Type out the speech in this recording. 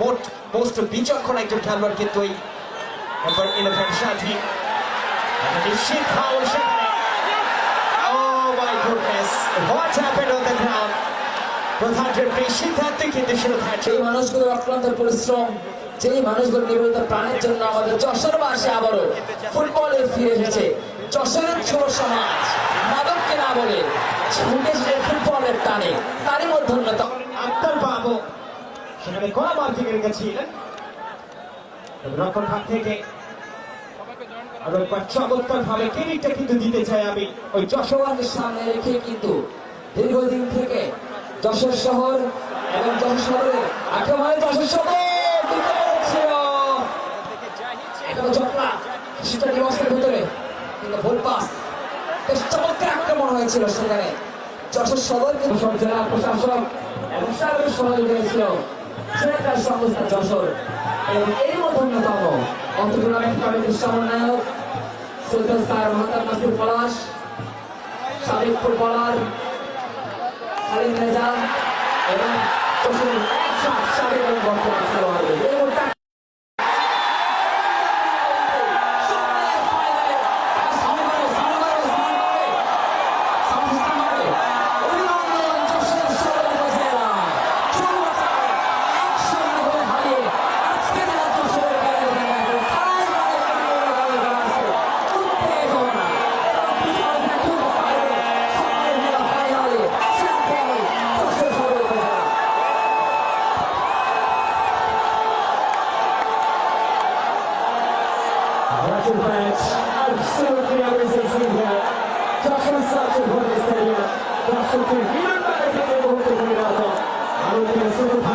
মোট মোস্ট বিচক্ষণ একজন খেলোয়াড় কিন্তু এই নাম্বার ইলেভেন সাথী নিশ্চিত ফাউল সেখানে সেই মানুষগুলোর অক্লান্ত পরিশ্রম যেই মানুষগুলো নিবেদিত প্রাণের জন্য আমাদের যশোর মাসে আবারও ফুটবলে ফিরে এসেছে। যশোরের যুব সমাজ মাদককে না বলে ছুটে ছুটে ফুটবলের টানে তারই মধ্যে অন্যতম। আক্তার বাবু সেখানে কড়া মার থেকে রেখেছিলেন রক্ষণ ভাগ থেকে চমৎকার ভাবে কেরিকটা কিন্তু দিতে চাই আমি। ওই সামনে রেখে কিন্তু দীর্ঘদিন থেকে যশোর শহর এবং যশোর যশোর কিন্তু হয়েছিল। সেখানে। জেলা প্রশাসক এবং সার্বিক সহযোগী সেটার সংস্থা যশোর। এবং এই অন্যতম অন্তর্টুর্নামেন্ট কমিটির সমন্বয়ক সুলতান স্যার মোহাম্মদ নাসির পলাশ সাবেক ফুটবলার খালিদ রেজা এবং যশোরের একশো সাবেক এবং বর্তমান খেলোয়াড় এই মুহূর্তে Watching match, absolutely amazing scene here. যখন সার্চের ভোট স্টেডিয়াম দর্শকদের বিমান বাড়ি থেকে মুহূর্তে পরিণত আনন্দের শুধু ভালো